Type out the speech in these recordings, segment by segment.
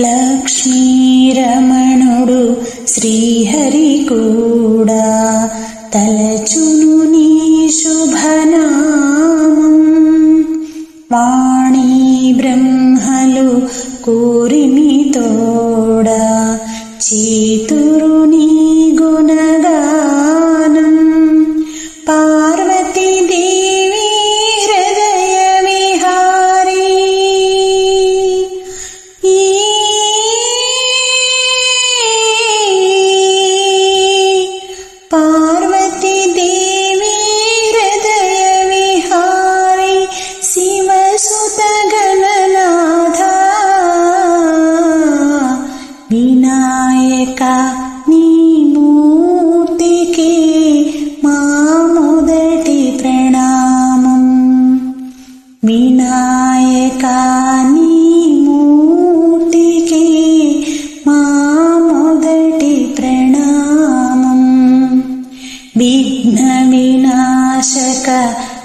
లక్ష్మీరమణుడు శ్రీహరి కూడా తలచును నీ శుభనామం. వాణీ బ్రహ్మలు కూరిమి తోడా చీతురు నీ గుణ వినాయక నీ మూర్తికి మా మొదటి ప్రణామం విఘ్న వినాశక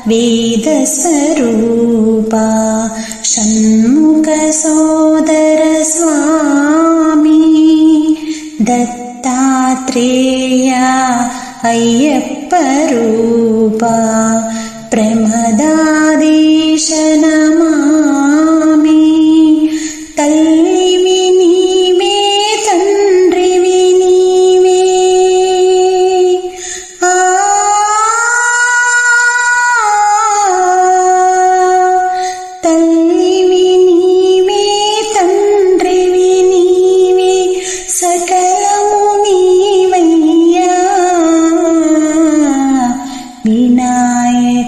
వేద స్వరూప షణ్ముఖ సోదర స్వామి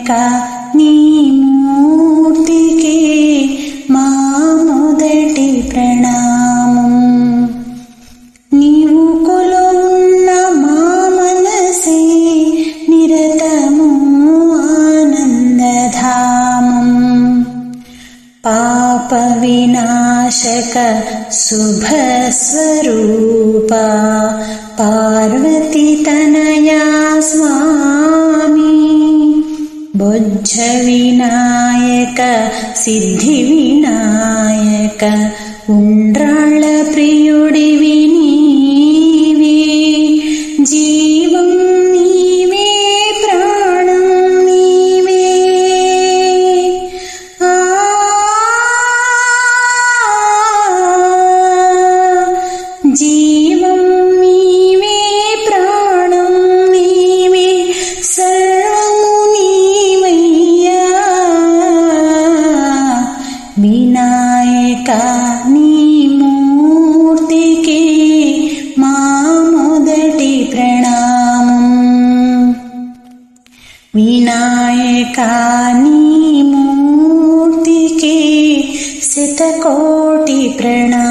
వినాయక నీ మూర్తికి మా మొదటి ప్రణామం నీవు కొలువున్న మా మనసే నిరతము ఆనందధామం పాప వినాశక శుభస్వరూప పార్వతి బొజ్జ వినాయక సిద్ధి विनायकानि मूर्तिके के सितकोटिप्रणा